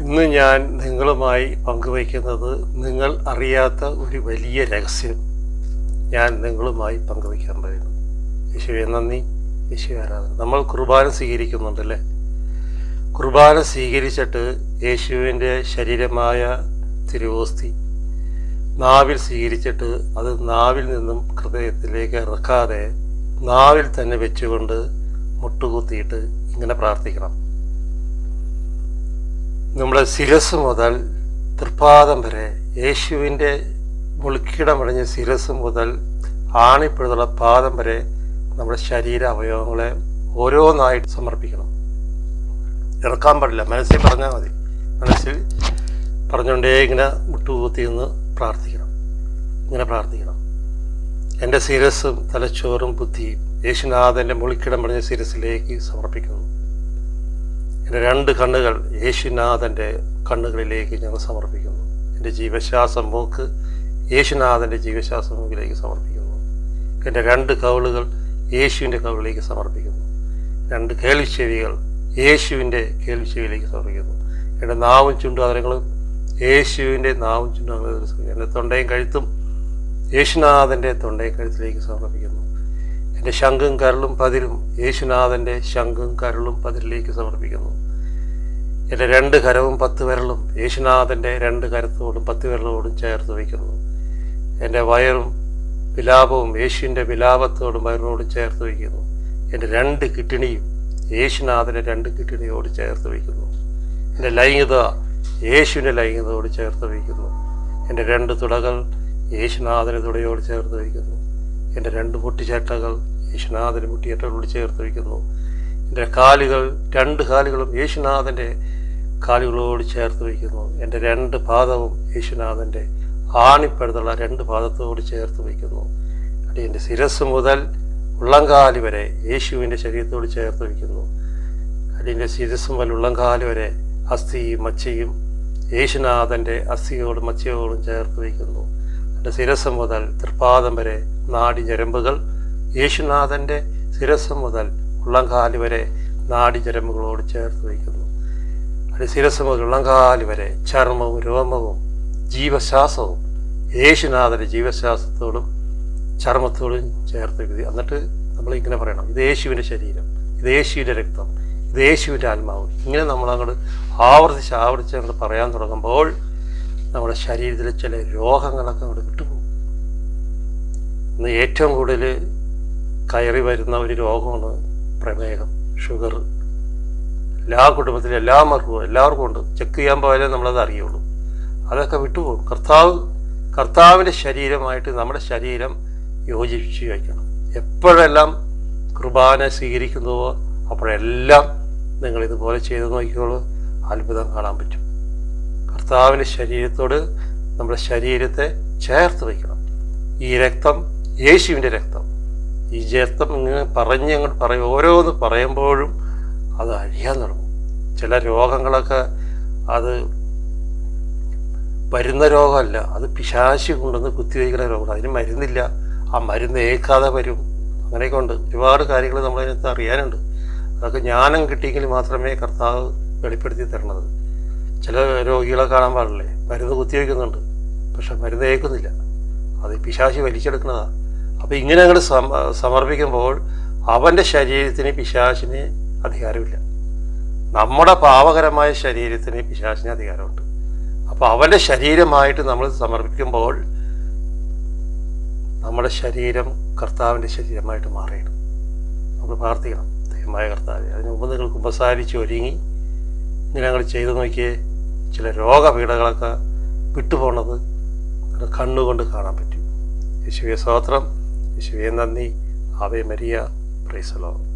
ഇന്ന് ഞാൻ നിങ്ങളുമായി പങ്കുവയ്ക്കുന്നത് നിങ്ങൾ അറിയാത്ത ഒരു വലിയ രഹസ്യം ഞാൻ നിങ്ങളുമായി പങ്കുവയ്ക്കാൻ പറയുന്നു. യേശുവെ നന്ദി. യേശു ആരാധന. നമ്മൾ കുർബാന സ്വീകരിക്കുന്നുണ്ടല്ലേ? കുർബാന സ്വീകരിച്ചിട്ട് യേശുവിന്റെ ശരീരമായ തിരുവോസ്തി നാവിൽ സ്വീകരിച്ചിട്ട് അത് നാവിൽ നിന്നും ഹൃദയത്തിലേക്ക് ഇറക്കാതെ നാവിൽ തന്നെ വെച്ചുകൊണ്ട് മുട്ടുകുത്തിയിട്ട് ഇങ്ങനെ പ്രാർത്ഥിക്കണം. നമ്മുടെ ശിരസ് മുതൽ തൃപ്പാദം വരെ യേശുവിന്റെ മുളുക്കിടമടഞ്ഞ ശിരസ് മുതൽ ആണിപ്പഴുതുള്ള പാദം വരെ നമ്മുടെ ശരീര അവയവങ്ങളെ ഓരോന്നായിട്ട് സമർപ്പിക്കണം. ഇറക്കാൻ പാടില്ല. മനസ്സിൽ പറഞ്ഞാൽ മതി. മനസ്സിൽ പറഞ്ഞുകൊണ്ടേ ഇങ്ങനെ മുട്ടുകൂത്തി നിന്ന് പ്രാർത്ഥിക്കണം. ഇങ്ങനെ പ്രാർത്ഥിക്കണം. എന്റെ ശിരസും തലച്ചോറും ബുദ്ധിയും യേശുനാഥന്റെ മുളിക്കിടം പറഞ്ഞ ശിരസിലേക്ക് സമർപ്പിക്കുന്നു. എന്റെ രണ്ട് കണ്ണുകൾ യേശുനാഥന്റെ കണ്ണുകളിലേക്ക് ഞങ്ങൾ സമർപ്പിക്കുന്നു. എന്റെ ജീവശ്വാസം മൂക്ക് യേശുനാഥന്റെ ജീവശ്വാസം മൂക്കിലേക്ക് സമർപ്പിക്കുന്നു. എന്റെ രണ്ട് കവിളുകൾ യേശുവിന്റെ കവിളിലേക്ക് സമർപ്പിക്കുന്നു. രണ്ട് കേൾവിച്ചെവികൾ യേശുവിന്റെ കേൾവിച്ചെവിയിലേക്ക് സമർപ്പിക്കുന്നു. എന്റെ നാവും ചുണ്ടുവാദനങ്ങളും യേശുവിന്റെ നാവും ചുണ്ടുവാദനങ്ങളും സമർപ്പിക്കുന്നു എന്റെ തൊണ്ടയും കഴുത്തും യേശുനാഥന്റെ തൊണ്ടയും കഴുത്തിലേക്ക് സമർപ്പിക്കുന്നു. എന്റെ ശംഖും കരളും പതിരും യേശുനാഥന്റെ ശംഖും കരളും പതിരിലേക്ക് സമർപ്പിക്കുന്നു. എന്റെ രണ്ട് കരവും പത്ത് വിരലും യേശുനാഥന്റെ രണ്ട് കരത്തോടും പത്ത് വിരലോടും ചേർത്ത് വയ്ക്കുന്നു. എന്റെ വയറും വിലാപവും യേശുവിന്റെ വിലാപത്തോടും വയറിനോടും ചേർത്ത് വയ്ക്കുന്നു. എന്റെ രണ്ട് കിട്ടിണിയും യേശുനാഥന്റെ രണ്ട് കിട്ടിണിയോട് ചേർത്ത് വയ്ക്കുന്നു. എന്റെ ലൈംഗികത യേശുവിന്റെ ലൈംഗികതയോട് ചേർത്ത് വയ്ക്കുന്നു. എന്റെ രണ്ട് തുടകൾ യേശുനാഥന്റെ തുടയോട് ചേർത്ത് വയ്ക്കുന്നു. എന്റെ രണ്ട് മുട്ടിച്ചേട്ടകൾ യേശുനാഥന്റെ മുട്ടിയേട്ടകളോട് ചേർത്ത് വയ്ക്കുന്നു. എന്റെ കാലുകൾ രണ്ട് കാലുകളും യേശുനാഥന്റെ കാലുകളോട് ചേർത്ത് വയ്ക്കുന്നു. എന്റെ രണ്ട് പാദവും യേശുനാഥന്റെ ആണിപ്പടുത്തുള്ള രണ്ട് പാദത്തോട് ചേർത്ത് വയ്ക്കുന്നു. അടി എന്റെ ശിരസ് മുതൽ ഉള്ളംകാലി വരെ യേശുവിന്റെ ശരീരത്തോട് ചേർത്ത് വയ്ക്കുന്നു. അടിയന്റെ ശിരസ് മുതൽ ഉള്ളംകാലി വരെ അസ്ഥിയും മച്ചയും യേശുനാഥന്റെ അസ്ഥിയോടും മച്ചയോടും ചേർത്ത് വയ്ക്കുന്നു. എന്റെ ശിരസ് മുതൽ തൃപ്പാദം വരെ നാടി ഞരമ്പുകൾ യേശുനാഥന്റെ ശിരസ് മുതൽ ഉള്ളംകാലി വരെ നാടി ഞരമ്പുകളോട് ചേർത്ത് വയ്ക്കുന്നു. അതിന്റെ ശിരസ് മുതൽ ഉള്ളംകാലി വരെ ചർമ്മവും രോമവും ജീവശ്വാസവും യേശുനാഥന്റെ ജീവശ്വാസത്തോടും ചർമ്മത്തോടും ചേർത്ത് വയ്ക്കുക എന്നിട്ട് നമ്മൾ ഇങ്ങനെ പറയണം ഇത് യേശുവിന്റെ ശരീരം ഇത് യേശുവിന്റെ രക്തം ഇത് യേശുവിന്റെ ആത്മാവ്. ഇങ്ങനെ നമ്മൾ അങ്ങോട്ട് ആവർത്തിച്ച് ആവർത്തിച്ച് അങ്ങോട്ട് പറയാൻ തുടങ്ങുമ്പോൾ നമ്മുടെ ശരീരത്തിലെ ചില രോഗങ്ങളൊക്കെ അങ്ങോട്ട് വിട്ടുപോകും. ഇന്ന് ഏറ്റവും കൂടുതൽ കയറി വരുന്ന ഒരു രോഗമാണ് പ്രമേഹം ഷുഗർ. എല്ലാ കുടുംബത്തിലും എല്ലാ മർക്കും എല്ലാവർക്കും ഉണ്ട്. ചെക്ക് ചെയ്യാൻ പോയാലേ നമ്മളത് അറിയുള്ളൂ. അതൊക്കെ വിട്ടുപോകും. കർത്താവ് കർത്താവിന്റെ ശരീരമായിട്ട് നമ്മുടെ ശരീരം യോജിപ്പിച്ച് വയ്ക്കണം. എപ്പോഴെല്ലാം കുർബാന സ്വീകരിക്കുന്നുവോ അപ്പോഴെല്ലാം നിങ്ങൾ ഇതുപോലെ ചെയ്ത് നോക്കിക്കോളൂ. അത്ഭുതം കാണാൻ പറ്റും. കർത്താവിന്റെ ശരീരത്തോട് നമ്മുടെ ശരീരത്തെ ചേർത്ത് വയ്ക്കണം. ഈ രക്തം യേശുവിന്റെ രക്തം. ഈ രക്തം ഇങ്ങനെ പറഞ്ഞ് അങ്ങോട്ട് പറയും ഓരോന്ന് പറയുമ്പോഴും അത് അഴിയാൻ തുടങ്ങും. ചില രോഗങ്ങളൊക്കെ അത് വരുന്ന രോഗമല്ല അത് പിശാശി കൊണ്ടുവന്ന് കുത്തിവയ്ക്കുന്ന രോഗം അതിന് മരുന്നില്ല ആ മരുന്ന് ഏൽക്കാതെ വരും. അങ്ങനെയൊക്കെ ഉണ്ട്. ഒരുപാട് കാര്യങ്ങൾ നമ്മളതിനകത്ത് അറിയാനുണ്ട്. അതൊക്കെ ജ്ഞാനം കിട്ടിയെങ്കിൽ മാത്രമേ കർത്താവ് വെളിപ്പെടുത്തി തരണത്. ചില രോഗികളെ കാണാൻ പാടില്ലേ? മരുന്ന് കുത്തിവയ്ക്കുന്നുണ്ട് പക്ഷെ മരുന്ന് ഏൽക്കുന്നില്ല. അത് പിശാശി വലിച്ചെടുക്കുന്നതാണ് അപ്പോൾ ഇങ്ങനെ അങ്ങോട്ട് സമർപ്പിക്കുമ്പോൾ അവന്റെ ശരീരത്തിന് പിശാചിന് അധികാരമില്ല. നമ്മുടെ പാവകരമായ ശരീരത്തിന് പിശാചിന് അധികാരമുണ്ട്. അപ്പോൾ അവന്റെ ശരീരമായിട്ട് നമ്മൾ സമർപ്പിക്കുമ്പോൾ നമ്മുടെ ശരീരം കർത്താവിന്റെ ശരീരമായിട്ട് മാറിയിടും. നമ്മൾ പ്രാർത്ഥിക്കണം. ദൈവമായ കർത്താവ് അതിന് മുമ്പ് നിങ്ങൾ കുമ്പസാരിച്ച് ഒരുങ്ങി ഇങ്ങനെ ഞങ്ങൾ ചെയ്തു നോക്കിയേ ചില രോഗപീഠകളൊക്കെ വിട്ടുപോണത് കണ്ണുകൊണ്ട് കാണാൻ പറ്റും. യേശുവിയ സ്തോത്രം. യേശുവെ നന്ദി. Ave Maria. പ്രൈസലോ